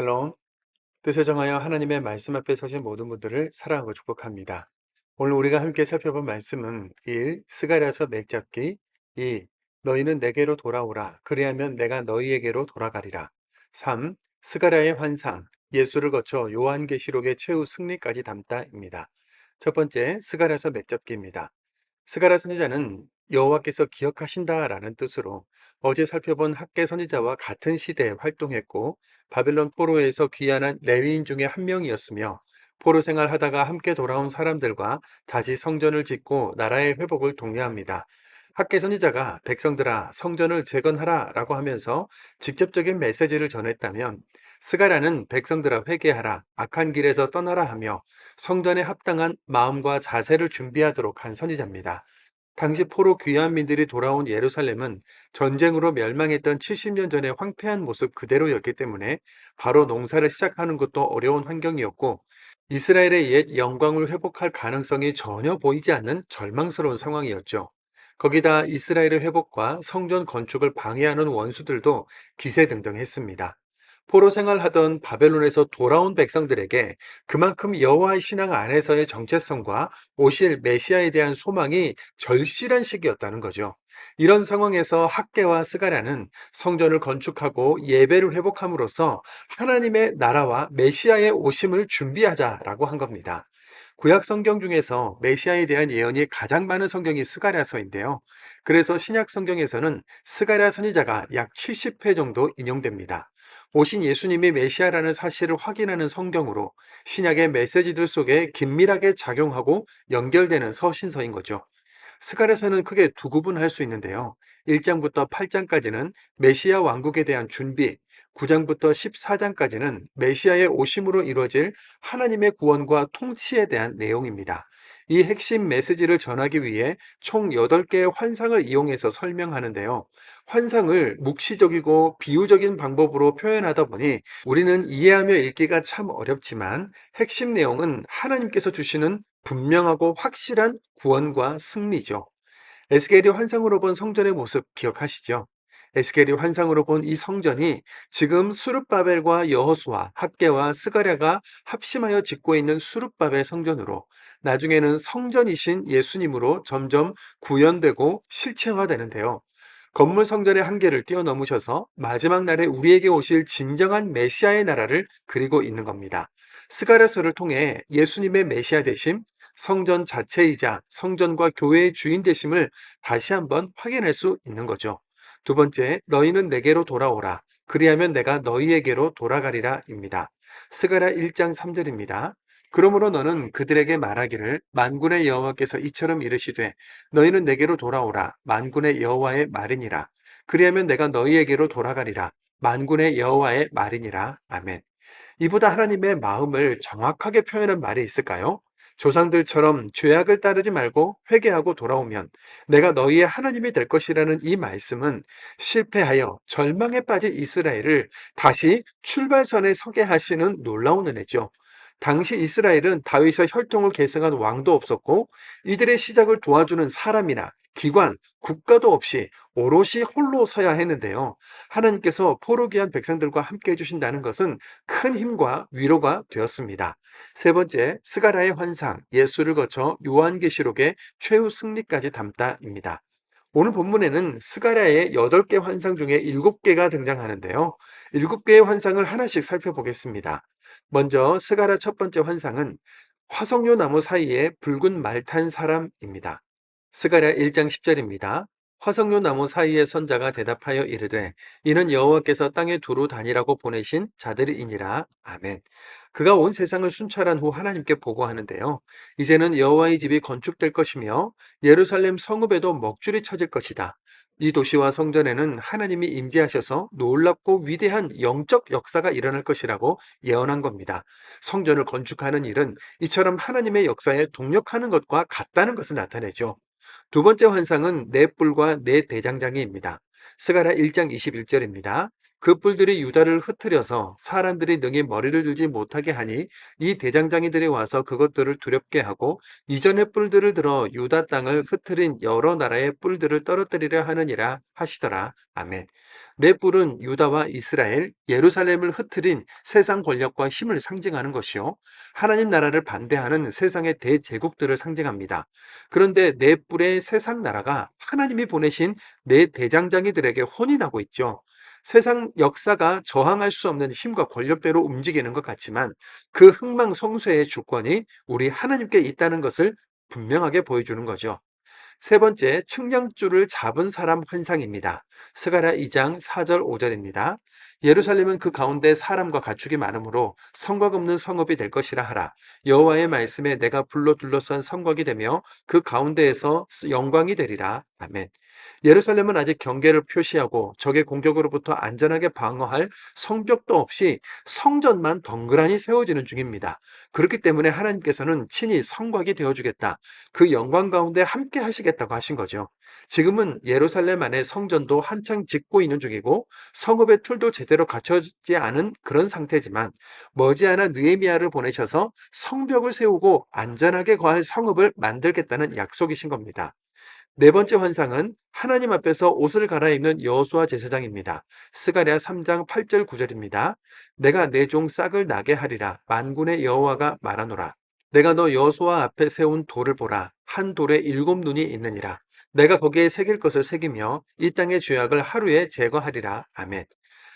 샬롬. 뜻을 정하여 하나님의 말씀 앞에 서신 모든 분들을 사랑하고 축복합니다. 오늘 우리가 함께 살펴본 말씀은 1. 스가랴서 맥잡기 2. 너희는 내게로 돌아오라. 그리하면 내가 너희에게로 돌아가리라. 3. 스가랴의 환상 예수를 거쳐 요한계시록의 최후 승리까지 담다입니다. 첫 번째 스가랴서 맥잡기입니다. 스가랴 선지자는 여호와께서 기억하신다라는 뜻으로 어제 살펴본 학계 선지자와 같은 시대에 활동했고 바벨론 포로에서 귀환한 레위인 중에 한 명이었으며 포로 생활하다가 함께 돌아온 사람들과 다시 성전을 짓고 나라의 회복을 독려합니다. 학계 선지자가 백성들아 성전을 재건하라 라고 하면서 직접적인 메시지를 전했다면 스가랴는 백성들아 회개하라 악한 길에서 떠나라 하며 성전에 합당한 마음과 자세를 준비하도록 한 선지자입니다. 당시 포로 귀환민들이 돌아온 예루살렘은 전쟁으로 멸망했던 70년 전의 황폐한 모습 그대로였기 때문에 바로 농사를 시작하는 것도 어려운 환경이었고 이스라엘의 옛 영광을 회복할 가능성이 전혀 보이지 않는 절망스러운 상황이었죠. 거기다 이스라엘의 회복과 성전 건축을 방해하는 원수들도 기세등등했습니다. 포로 생활하던 바벨론에서 돌아온 백성들에게 그만큼 여호와의 신앙 안에서의 정체성과 오실 메시아에 대한 소망이 절실한 시기였다는 거죠. 이런 상황에서 학계와 스가랴는 성전을 건축하고 예배를 회복함으로써 하나님의 나라와 메시아의 오심을 준비하자라고 한 겁니다. 구약 성경 중에서 메시아에 대한 예언이 가장 많은 성경이 스가랴서인데요. 그래서 신약 성경에서는 스가랴 선지자가 약 70회 정도 인용됩니다. 오신 예수님이 메시아라는 사실을 확인하는 성경으로 신약의 메시지들 속에 긴밀하게 작용하고 연결되는 서신서인 거죠. 스가랴서는 크게 두 구분할 수 있는데요. 1장부터 8장까지는 메시아 왕국에 대한 준비, 9장부터 14장까지는 메시아의 오심으로 이루어질 하나님의 구원과 통치에 대한 내용입니다. 이 핵심 메시지를 전하기 위해 총 8개의 환상을 이용해서 설명하는데요. 환상을 묵시적이고 비유적인 방법으로 표현하다 보니 우리는 이해하며 읽기가 참 어렵지만 핵심 내용은 하나님께서 주시는 분명하고 확실한 구원과 승리죠. 에스겔이 환상으로 본 성전의 모습 기억하시죠? 에스겔이 환상으로 본 이 성전이 지금 수르바벨과 여호수아, 학계와 스가랴가 합심하여 짓고 있는 수르바벨 성전으로 나중에는 성전이신 예수님으로 점점 구현되고 실체화되는데요. 건물 성전의 한계를 뛰어넘으셔서 마지막 날에 우리에게 오실 진정한 메시아의 나라를 그리고 있는 겁니다. 스가랴서를 통해 예수님의 메시아 되심, 성전 자체이자 성전과 교회의 주인 되심을 다시 한번 확인할 수 있는 거죠. 두 번째, 너희는 내게로 돌아오라. 그리하면 내가 너희에게로 돌아가리라 입니다. 스가랴 1장 3절입니다. 그러므로 너는 그들에게 말하기를 만군의 여호와께서 이처럼 이르시되 너희는 내게로 돌아오라 만군의 여호와의 말이니라 그리하면 내가 너희에게로 돌아가리라 만군의 여호와의 말이니라 아멘 이보다 하나님의 마음을 정확하게 표현한 말이 있을까요? 조상들처럼 죄악을 따르지 말고 회개하고 돌아오면 내가 너희의 하나님이 될 것이라는 이 말씀은 실패하여 절망에 빠진 이스라엘을 다시 출발선에 서게 하시는 놀라운 은혜죠. 당시 이스라엘은 다윗의 혈통을 계승한 왕도 없었고 이들의 시작을 도와주는 사람이나 기관, 국가도 없이 오롯이 홀로 서야 했는데요. 하나님께서 포로기한 백성들과 함께 해주신다는 것은 큰 힘과 위로가 되었습니다. 세 번째, 스가라의 환상, 예수를 거쳐 요한계시록의 최후 승리까지 담다입니다. 오늘 본문에는 스가랴의 8개 환상 중에 7개가 등장하는데요. 7개의 환상을 하나씩 살펴보겠습니다. 먼저 스가랴 첫 번째 환상은 화석류 나무 사이에 붉은 말 탄 사람입니다. 스가랴 1장 10절입니다. 화석류 나무 사이의 선자가 대답하여 이르되 이는 여호와께서 땅에 두루 다니라고 보내신 자들이니라. 아멘. 그가 온 세상을 순찰한 후 하나님께 보고하는데요. 이제는 여호와의 집이 건축될 것이며 예루살렘 성읍에도 먹줄이 쳐질 것이다. 이 도시와 성전에는 하나님이 임재하셔서 놀랍고 위대한 영적 역사가 일어날 것이라고 예언한 겁니다. 성전을 건축하는 일은 이처럼 하나님의 역사에 동력하는 것과 같다는 것을 나타내죠. 두 번째 환상은 네 뿔과 네 대장장이입니다. 스가랴 1장 21절입니다. 그 뿔들이 유다를 흩트려서 사람들이 능히 머리를 들지 못하게 하니 이 대장장이들이 와서 그것들을 두렵게 하고 이전의 뿔들을 들어 유다 땅을 흩트린 여러 나라의 뿔들을 떨어뜨리려 하느니라 하시더라. 아멘. 내 뿔은 유다와 이스라엘, 예루살렘을 흩트린 세상 권력과 힘을 상징하는 것이요. 하나님 나라를 반대하는 세상의 대제국들을 상징합니다. 그런데 내 뿔의 세상 나라가 하나님이 보내신 내 대장장이들에게 혼이 나고 있죠. 세상 역사가 저항할 수 없는 힘과 권력대로 움직이는 것 같지만 그 흥망성쇠의 주권이 우리 하나님께 있다는 것을 분명하게 보여주는 거죠. 세 번째, 측량줄을 잡은 사람 환상입니다. 스가랴 2장 4절 5절입니다. 예루살렘은 그 가운데 사람과 가축이 많으므로 성곽 없는 성읍이 될 것이라 하라. 여호와의 말씀에 내가 불로 둘러싼 성곽이 되며 그 가운데에서 영광이 되리라. 아멘. 예루살렘은 아직 경계를 표시하고 적의 공격으로부터 안전하게 방어할 성벽도 없이 성전만 덩그러니 세워지는 중입니다. 그렇기 때문에 하나님께서는 친히 성곽이 되어주겠다. 그 영광 가운데 함께 하시겠다고 하신 거죠. 지금은 예루살렘 안에 성전도 한창 짓고 있는 중이고 성읍의 틀도 제대로 갖춰지지 않은 그런 상태지만 머지않아 느헤미야를 보내셔서 성벽을 세우고 안전하게 거할 성읍을 만들겠다는 약속이신 겁니다. 네 번째 환상은 하나님 앞에서 옷을 갈아입는 여호수아 제사장입니다. 스가랴 3장 8절 9절입니다. 내가 내 종 싹을 나게 하리라 만군의 여호와가 말하노라. 내가 너 여호수아 앞에 세운 돌을 보라 한 돌에 일곱 눈이 있느니라. 내가 거기에 새길 것을 새기며 이 땅의 죄악을 하루에 제거하리라. 아멘.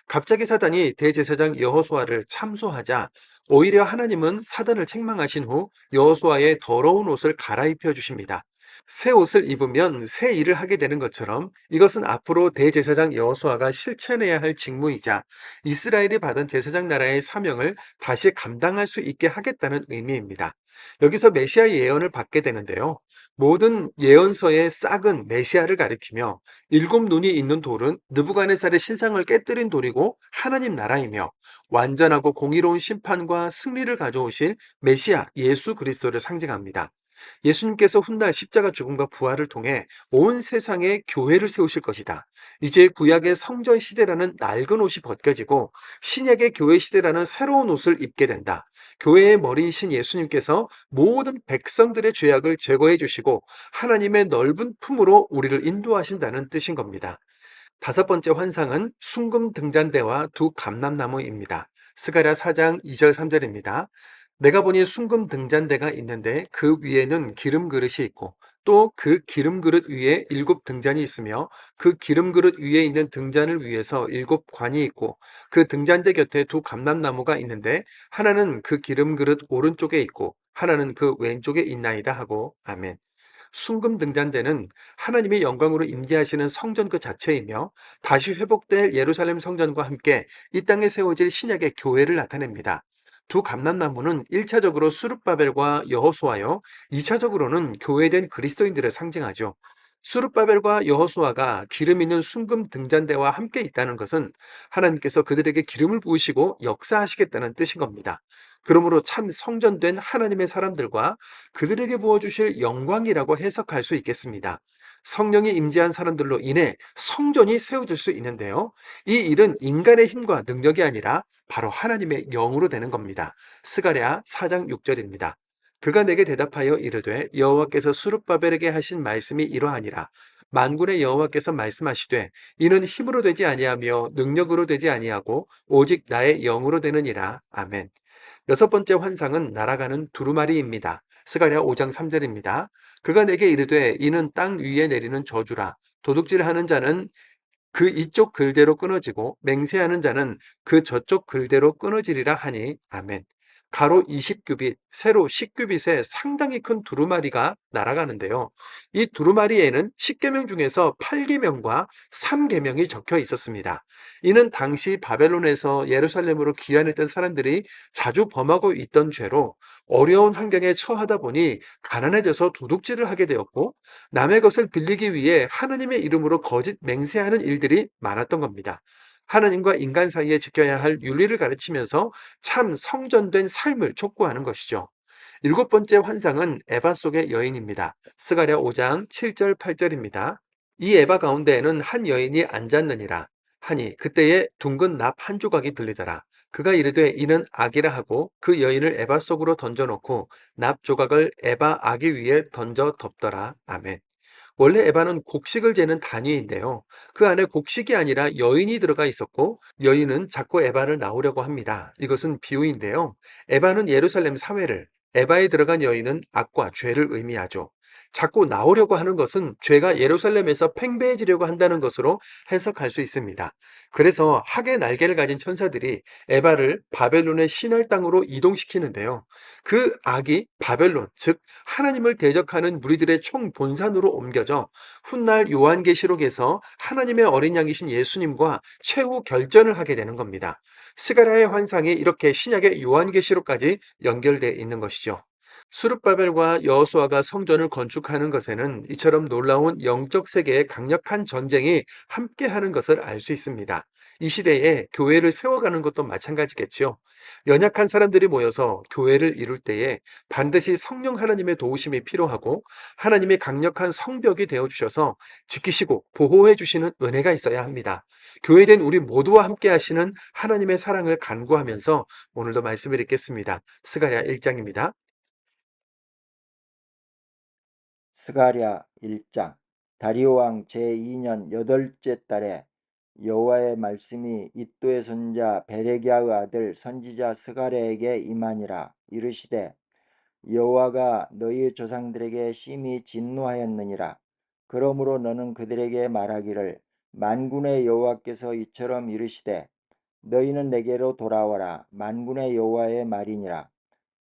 갑자기 사단이 대제사장 여호수아를 참소하자 오히려 하나님은 사단을 책망하신 후 여호수아의 더러운 옷을 갈아입혀 주십니다. 새 옷을 입으면 새 일을 하게 되는 것처럼 이것은 앞으로 대제사장 여호수아가 실천해야 할 직무이자 이스라엘이 받은 제사장 나라의 사명을 다시 감당할 수 있게 하겠다는 의미입니다. 여기서 메시아 예언을 받게 되는데요. 모든 예언서의 싹은 메시아를 가리키며 일곱 눈이 있는 돌은 느부갓네살의 신상을 깨뜨린 돌이고 하나님 나라이며 완전하고 공의로운 심판과 승리를 가져오실 메시아 예수 그리스도를 상징합니다. 예수님께서 훗날 십자가 죽음과 부활을 통해 온 세상에 교회를 세우실 것이다. 이제 구약의 성전 시대라는 낡은 옷이 벗겨지고 신약의 교회 시대라는 새로운 옷을 입게 된다. 교회의 머리이신 예수님께서 모든 백성들의 죄악을 제거해 주시고 하나님의 넓은 품으로 우리를 인도하신다는 뜻인 겁니다. 다섯 번째 환상은 순금 등잔대와 두 감람나무입니다. 스가랴 4장 2절 3절입니다. 내가 보니 순금 등잔대가 있는데 그 위에는 기름 그릇이 있고 또 그 기름 그릇 위에 일곱 등잔이 있으며 그 기름 그릇 위에 있는 등잔을 위해서 일곱 관이 있고 그 등잔대 곁에 두 감람나무가 있는데 하나는 그 기름 그릇 오른쪽에 있고 하나는 그 왼쪽에 있나이다 하고 아멘. 순금 등잔대는 하나님의 영광으로 임재하시는 성전 그 자체이며 다시 회복될 예루살렘 성전과 함께 이 땅에 세워질 신약의 교회를 나타냅니다. 두 감람나무는 1차적으로 수룹바벨과 여호수아요, 2차적으로는 교회된 그리스도인들을 상징하죠. 수룹바벨과 여호수아가 기름 있는 순금 등잔대와 함께 있다는 것은 하나님께서 그들에게 기름을 부으시고 역사하시겠다는 뜻인 겁니다. 그러므로 참 성전된 하나님의 사람들과 그들에게 부어주실 영광이라고 해석할 수 있겠습니다. 성령이 임재한 사람들로 인해 성전이 세워질 수 있는데요. 이 일은 인간의 힘과 능력이 아니라 바로 하나님의 영으로 되는 겁니다. 스가랴 4장 6절입니다. 그가 내게 대답하여 이르되 여호와께서 수룹바벨에게 하신 말씀이 이러하니라. 만군의 여호와께서 말씀하시되 이는 힘으로 되지 아니하며 능력으로 되지 아니하고 오직 나의 영으로 되느니라. 아멘. 여섯 번째 환상은 날아가는 두루마리입니다. 스가랴 5장 3절입니다. 그가 내게 이르되 이는 땅 위에 내리는 저주라. 도둑질하는 자는 그 이쪽 글대로 끊어지고 맹세하는 자는 그 저쪽 글대로 끊어지리라 하니 아멘. 가로 20규빗, 세로 10규빗의 상당히 큰 두루마리가 날아가는데요. 이 두루마리에는 10계명 중에서 8계명과 3계명이 적혀 있었습니다. 이는 당시 바벨론에서 예루살렘으로 귀환했던 사람들이 자주 범하고 있던 죄로 어려운 환경에 처하다 보니 가난해져서 도둑질을 하게 되었고 남의 것을 빌리기 위해 하나님의 이름으로 거짓 맹세하는 일들이 많았던 겁니다. 하나님과 인간 사이에 지켜야 할 윤리를 가르치면서 참 성전된 삶을 촉구하는 것이죠. 일곱 번째 환상은 에바 속의 여인입니다. 스가랴 5장 7절 8절입니다. 이 에바 가운데에는 한 여인이 앉았느니라. 하니 그때에 둥근 납 한 조각이 들리더라. 그가 이르되 이는 악이라 하고 그 여인을 에바 속으로 던져놓고 납 조각을 에바 아기 위에 던져 덮더라. 아멘. 원래 에바는 곡식을 재는 단위인데요. 그 안에 곡식이 아니라 여인이 들어가 있었고 여인은 자꾸 에바를 낳으려고 합니다. 이것은 비유인데요. 에바는 예루살렘 사회를, 에바에 들어간 여인은 악과 죄를 의미하죠. 자꾸 나오려고 하는 것은 죄가 예루살렘에서 팽배해지려고 한다는 것으로 해석할 수 있습니다. 그래서 학의 날개를 가진 천사들이 에바를 바벨론의 신할 땅으로 이동시키는데요. 그 악이 바벨론, 즉 하나님을 대적하는 무리들의 총본산으로 옮겨져 훗날 요한계시록에서 하나님의 어린 양이신 예수님과 최후 결전을 하게 되는 겁니다. 스가랴의 환상이 이렇게 신약의 요한계시록까지 연결되어 있는 것이죠. 수르바벨과 여호수아가 성전을 건축하는 것에는 이처럼 놀라운 영적 세계의 강력한 전쟁이 함께하는 것을 알 수 있습니다. 이 시대에 교회를 세워가는 것도 마찬가지겠죠. 연약한 사람들이 모여서 교회를 이룰 때에 반드시 성령 하나님의 도우심이 필요하고 하나님의 강력한 성벽이 되어 주셔서 지키시고 보호해 주시는 은혜가 있어야 합니다. 교회된 우리 모두와 함께 하시는 하나님의 사랑을 간구하면서 오늘도 말씀을 읽겠습니다. 스가랴 1장입니다. 스가랴 1장 다리오 왕 제2년 여덟째 달에 여호와의 말씀이 이또의 손자 베레기야의 아들 선지자 스가랴에게 임하니라 이르시되 여호와가 너희 조상들에게 심히 진노하였느니라. 그러므로 너는 그들에게 말하기를 만군의 여호와께서 이처럼 이르시되 너희는 내게로 돌아와라. 만군의 여호와의 말이니라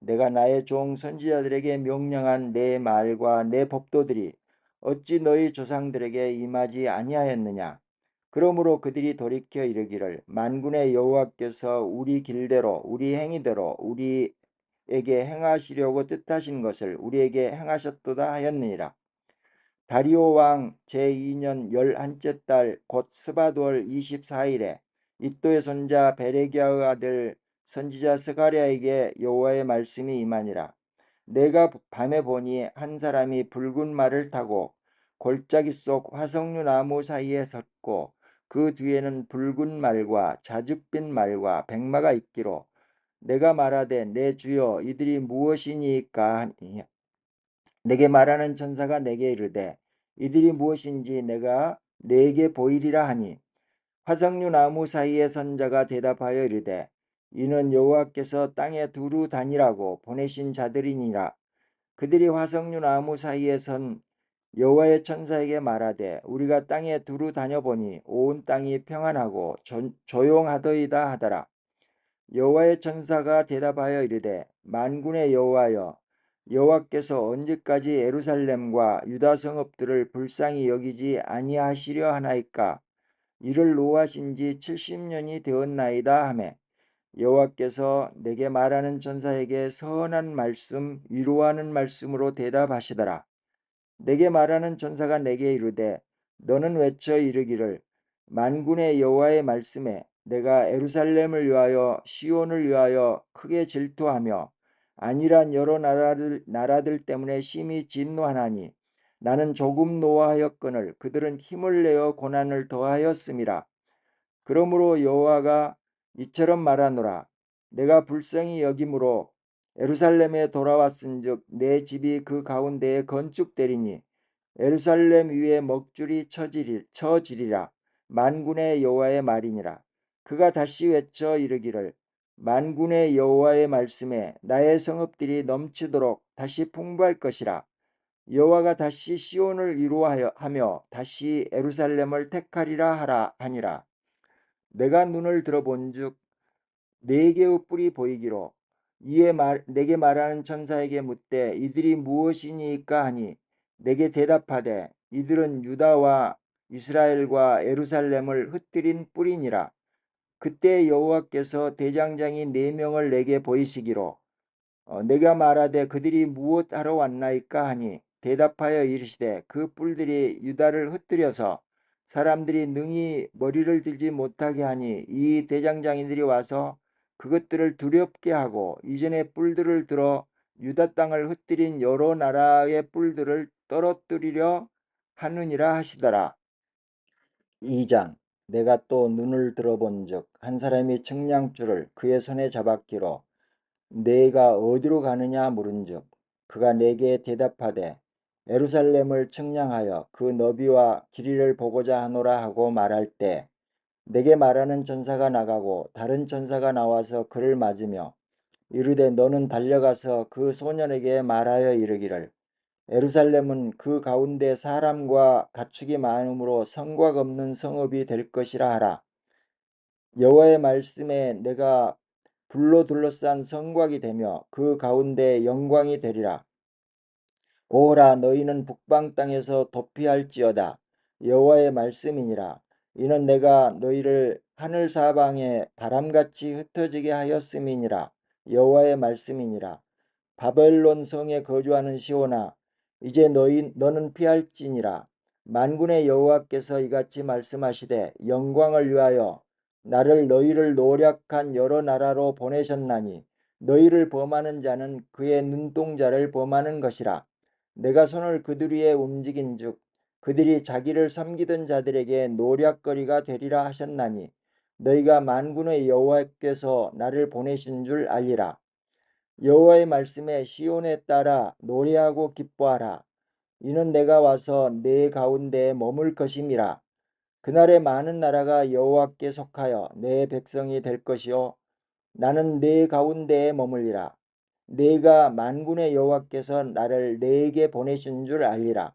내가 나의 종 선지자들에게 명령한 내 말과 내 법도들이 어찌 너희 조상들에게 임하지 아니하였느냐? 그러므로 그들이 돌이켜 이르기를 만군의 여호와께서 우리 길대로 우리 행위대로 우리에게 행하시려고 뜻하신 것을 우리에게 행하셨도다 하였느니라. 다리오 왕 제2년 열한째 달 곧 스바두월 24일에 이또의 손자 베레기야의 아들 선지자 스가랴에게 여호와의 말씀이 임하니라. 내가 밤에 보니 한 사람이 붉은 말을 타고 골짜기 속 화석류 나무 사이에 섰고 그 뒤에는 붉은 말과 자줏빛 말과 백마가 있기로 내가 말하되 내 주여 이들이 무엇이니까 하니 내게 말하는 천사가 내게 이르되 이들이 무엇인지 내가 내게 보이리라 하니 화석류 나무 사이에 선 자가 대답하여 이르되 이는 여호와께서 땅에 두루 다니라고 보내신 자들이니라. 그들이 화석류 나무 사이에 선 여호와의 천사에게 말하되 우리가 땅에 두루 다녀보니 온 땅이 평안하고 조, 조용하더이다 하더라. 여호와의 천사가 대답하여 이르되 만군의 여호와여 여호와께서 언제까지 예루살렘과 유다 성읍들을 불쌍히 여기지 아니하시려 하나이까 이를 노하신 지 70년이 되었나이다 하매 여호와께서 내게 말하는 천사에게 선한 말씀 위로하는 말씀으로 대답하시더라. 내게 말하는 천사가 내게 이르되 너는 외쳐 이르기를 만군의 여호와의 말씀에 내가 에루살렘을 위하여 시온을 위하여 크게 질투하며 아니란 여러 나라들, 나라들 때문에 심히 진노하나니 나는 조금 노하였거늘 그들은 힘을 내어 고난을 더하였음이라. 그러므로 여호와가 이처럼 말하노라. 내가 불쌍히 여김으로 에루살렘에 돌아왔은즉 내 집이 그 가운데에 건축되리니 에루살렘 위에 먹줄이 처지리, 처지리라. 만군의 여호와의 말이니라. 그가 다시 외쳐 이르기를 만군의 여호와의 말씀에 나의 성읍들이 넘치도록 다시 풍부할 것이라. 여호와가 다시 시온을 이루하여 하며 다시 에루살렘을 택하리라 하라 하니라 내가 눈을 들어본즉 네 개의 뿔이 보이기로 이에 말, 내게 말하는 천사에게 묻되 이들이 무엇이니까 하니? 내게 대답하되 이들은 유다와 이스라엘과 예루살렘을 흩뜨린 뿔이니라. 그때 여호와께서 대장장이 네 명을 내게 보이시기로 어, 내가 말하되 그들이 무엇하러 왔나이까 하니? 대답하여 이르시되 그 뿔들이 유다를 흩뜨려서 사람들이 능히 머리를 들지 못하게 하니 이 대장장이들이 와서 그것들을 두렵게 하고 이전에 뿔들을 들어 유다 땅을 흩뜨린 여러 나라의 뿔들을 떨어뜨리려 하느니라 하시더라. 2장 내가 또 눈을 들어본즉 한 사람이 측량줄을 그의 손에 잡았기로 내가 어디로 가느냐 물은즉 그가 내게 대답하되 에루살렘을 측량하여 그 너비와 길이를 보고자 하노라 하고 말할 때 내게 말하는 전사가 나가고 다른 전사가 나와서 그를 맞으며 이르되 너는 달려가서 그 소년에게 말하여 이르기를 에루살렘은 그 가운데 사람과 가축이 많으므로 성곽 없는 성읍이 될 것이라 하라. 여호와의 말씀에 내가 불로 둘러싼 성곽이 되며 그 가운데 영광이 되리라. 오라 너희는 북방 땅에서 도피할지어다. 여호와의 말씀이니라. 이는 내가 너희를 하늘 사방에 바람같이 흩어지게 하였음이니라. 여호와의 말씀이니라. 바벨론 성에 거주하는 시온아 이제 너희 너는 피할지니라. 만군의 여호와께서 이같이 말씀하시되 영광을 위하여 나를 너희를 노력한 여러 나라로 보내셨나니 너희를 범하는 자는 그의 눈동자를 범하는 것이라. 내가 손을 그들 위에 움직인즉 그들이 자기를 섬기던 자들에게 노략거리가 되리라 하셨나니 너희가 만군의 여호와께서 나를 보내신 줄 알리라. 여호와의 말씀에 시온에 따라 노래하고 기뻐하라. 이는 내가 와서 내 가운데 머물 것임이라. 그날에 많은 나라가 여호와께 속하여 내 백성이 될 것이요 나는 내 가운데에 머물리라. 내가 만군의 여호와께서 나를 내게 보내신 줄 알리라.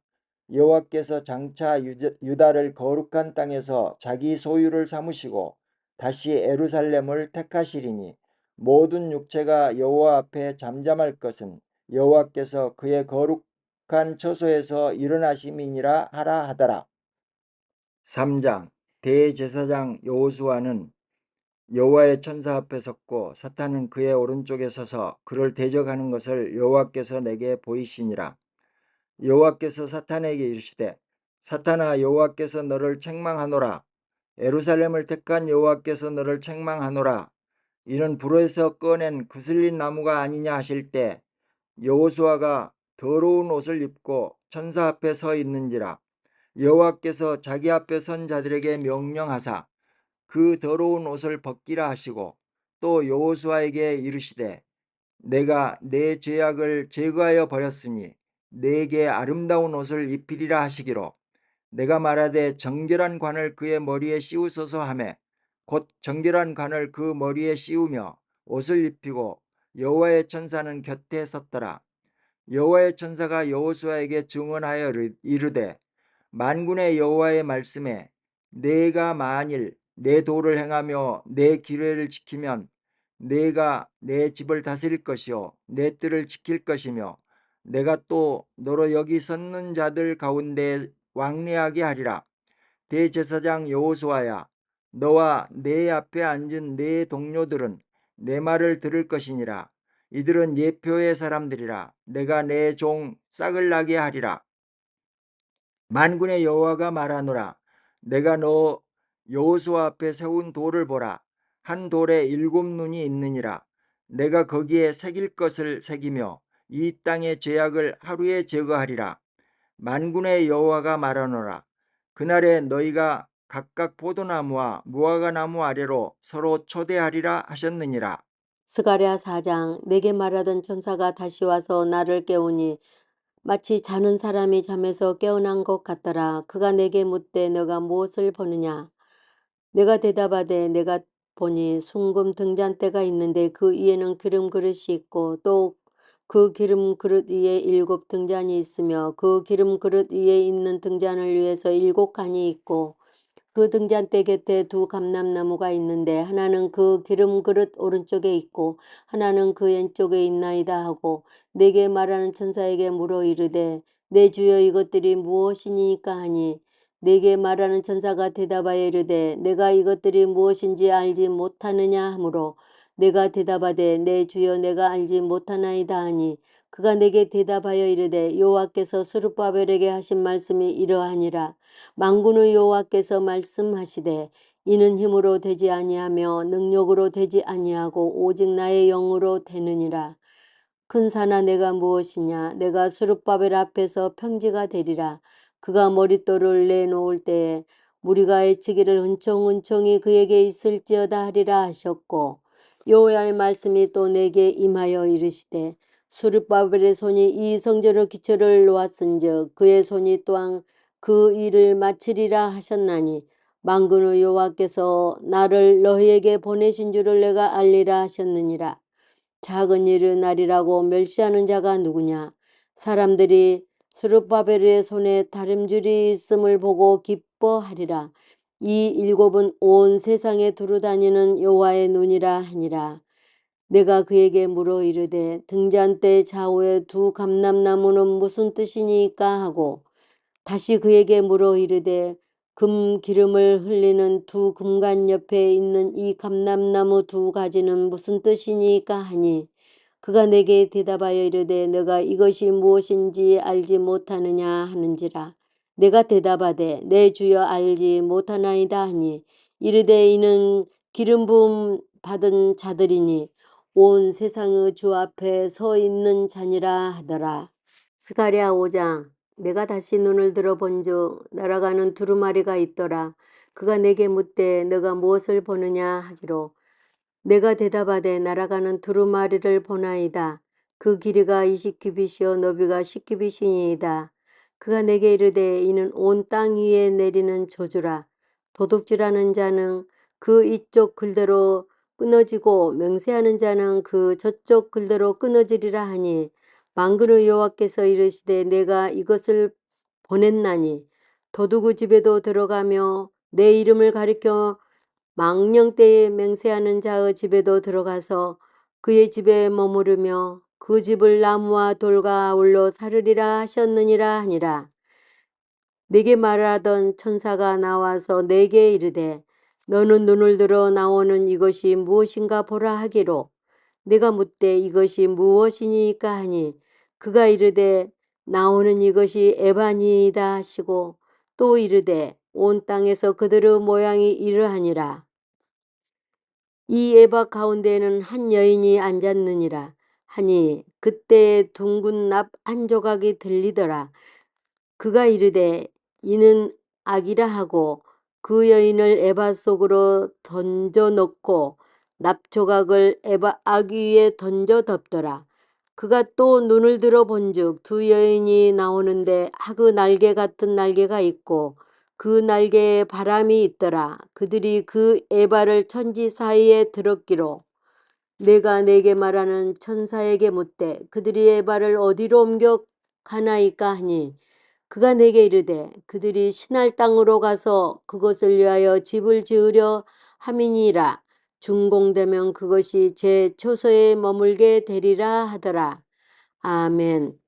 여호와께서 장차 유다를 거룩한 땅에서 자기 소유를 삼으시고 다시 에루살렘을 택하시리니 모든 육체가 여호와 앞에 잠잠할 것은 여호와께서 그의 거룩한 처소에서 일어나심이니라 하라 하더라. 3장 대제사장 여호수아는 여호와의 천사 앞에 섰고 사탄은 그의 오른쪽에 서서 그를 대적하는 것을 여호와께서 내게 보이시니라. 여호와께서 사탄에게 이르시되 사탄아 여호와께서 너를 책망하노라. 에루살렘을 택한 여호와께서 너를 책망하노라. 이는 불에서 꺼낸 그슬린 나무가 아니냐 하실 때 여호수아가 더러운 옷을 입고 천사 앞에 서 있는지라 여호와께서 자기 앞에 선 자들에게 명령하사 그 더러운 옷을 벗기라 하시고 또 여호수아에게 이르시되 내가 내 죄악을 제거하여 버렸으니 내게 아름다운 옷을 입히리라 하시기로 내가 말하되 정결한 관을 그의 머리에 씌우소서 하매 곧 정결한 관을 그 머리에 씌우며 옷을 입히고 여호와의 천사는 곁에 섰더라. 여호와의 천사가 여호수아에게 증언하여 이르되 만군의 여호와의 말씀에 내가 만일 내 도를 행하며 내 기례를 지키면 내가 내 집을 다스릴 것이요 내 뜰을 지킬 것이며 내가 또 너로 여기 섰는 자들 가운데 왕래하게 하리라. 대제사장 여호수아야 너와 내 앞에 앉은 내 동료들은 내 말을 들을 것이니라. 이들은 예표의 사람들이라. 내가 내 종 싹을 나게 하리라. 만군의 여호와가 말하노라. 내가 너 여호수아 앞에 세운 돌을 보라. 한 돌에 일곱 눈이 있느니라. 내가 거기에 새길 것을 새기며 이 땅의 죄악을 하루에 제거하리라. 만군의 여호와가 말하노라. 그날에 너희가 각각 포도나무와 무화과 나무 아래로 서로 초대하리라 하셨느니라. 스가랴 4장 내게 말하던 천사가 다시 와서 나를 깨우니 마치 자는 사람이 잠에서 깨어난 것 같더라. 그가 내게 묻되 너가 무엇을 보느냐? 내가 대답하되 내가 보니 숭금 등잔대가 있는데 그 위에는 기름 그릇이 있고 또 그 기름 그릇 위에 일곱 등잔이 있으며 그 기름 그릇 위에 있는 등잔을 위해서 일곱 칸이 있고 그 등잔대 곁에 두 감람나무가 있는데 하나는 그 기름 그릇 오른쪽에 있고 하나는 그 왼쪽에 있나이다 하고 내게 말하는 천사에게 물어 이르되 내 주여 이것들이 무엇이니까 하니 내게 말하는 천사가 대답하여 이르되 내가 이것들이 무엇인지 알지 못하느냐 하므로 내가 대답하되 내 주여 내가 알지 못하나이다 하니 그가 내게 대답하여 이르되 여호와께서 수르바벨에게 하신 말씀이 이러하니라. 만군의 여호와께서 말씀하시되 이는 힘으로 되지 아니하며 능력으로 되지 아니하고 오직 나의 영으로 되느니라. 큰 산아 내가 무엇이냐? 내가 수르바벨 앞에서 평지가 되리라 그가 머릿돌을 내놓을 때에 무리가 애치기를 은총은총이 그에게 있을지어다 하리라 하셨고 여호와의 말씀이 또 내게 임하여 이르시되 수르바벨의 손이 이 성전의 기초를 놓았은즉 그의 손이 또한 그 일을 마치리라 하셨나니 만군의 여호와께서 나를 너희에게 보내신 줄을 내가 알리라 하셨느니라. 작은 일은 날이라고 멸시하는 자가 누구냐? 사람들이 수르바벨의 손에 다림줄이 있음을 보고 기뻐하리라. 이 일곱은 온 세상에 두루 다니는 여호와의 눈이라 하니라. 내가 그에게 물어 이르되 등잔대 좌우에 두 감람나무는 무슨 뜻이니까 하고 다시 그에게 물어 이르되 금 기름을 흘리는 두 금관 옆에 있는 이 감람나무 두 가지는 무슨 뜻이니까 하니 그가 내게 대답하여 이르되 너가 이것이 무엇인지 알지 못하느냐 하는지라. 내가 대답하되 내 주여 알지 못하나이다 하니 이르되 이는 기름 부음 받은 자들이니 온 세상의 주 앞에 서 있는 자니라 하더라. 스가랴 5장 내가 다시 눈을 들어 본즉 날아가는 두루마리가 있더라. 그가 내게 묻되 너가 무엇을 보느냐 하기로 내가 대답하되 날아가는 두루마리를 보나이다. 그 길이가 20규빗이요 너비가 10규빗이니이다. 그가 내게 이르되 이는 온 땅 위에 내리는 저주라. 도둑질하는 자는 그 이쪽 글대로 끊어지고 맹세하는 자는 그 저쪽 글대로 끊어지리라 하니 만군의 여호와께서 이르시되 내가 이것을 보냈나니 도둑의 집에도 들어가며 내 이름을 가리켜 망령 때에 맹세하는 자의 집에도 들어가서 그의 집에 머무르며 그 집을 나무와 돌과 아울러 사르리라 하셨느니라 하니라. 내게 말하던 천사가 나와서 내게 이르되 너는 눈을 들어 나오는 이것이 무엇인가 보라 하기로 내가 묻되 이것이 무엇이니까 하니 그가 이르되 나오는 이것이 에반이이다 하시고 또 이르되 온 땅에서 그들의 모양이 이러하니라. 이 에바 가운데에는 한 여인이 앉았느니라 하니 그때에 둥근 납 한 조각이 들리더라. 그가 이르되 이는 악이라 하고 그 여인을 에바 속으로 던져 넣고 납 조각을 에바 악 위에 던져 덮더라. 그가 또 눈을 들어 본즉 두 여인이 나오는데 하그 날개 같은 날개가 있고 그 날개에 바람이 있더라. 그들이 그 에바를 천지 사이에 들었기로 내가 내게 말하는 천사에게 묻되 그들이 에바를 어디로 옮겨 가나이까 하니 그가 내게 이르되 그들이 신할 땅으로 가서 그것을 위하여 집을 지으려 함이니라 준공되면 그것이 제 초소에 머물게 되리라 하더라. 아멘.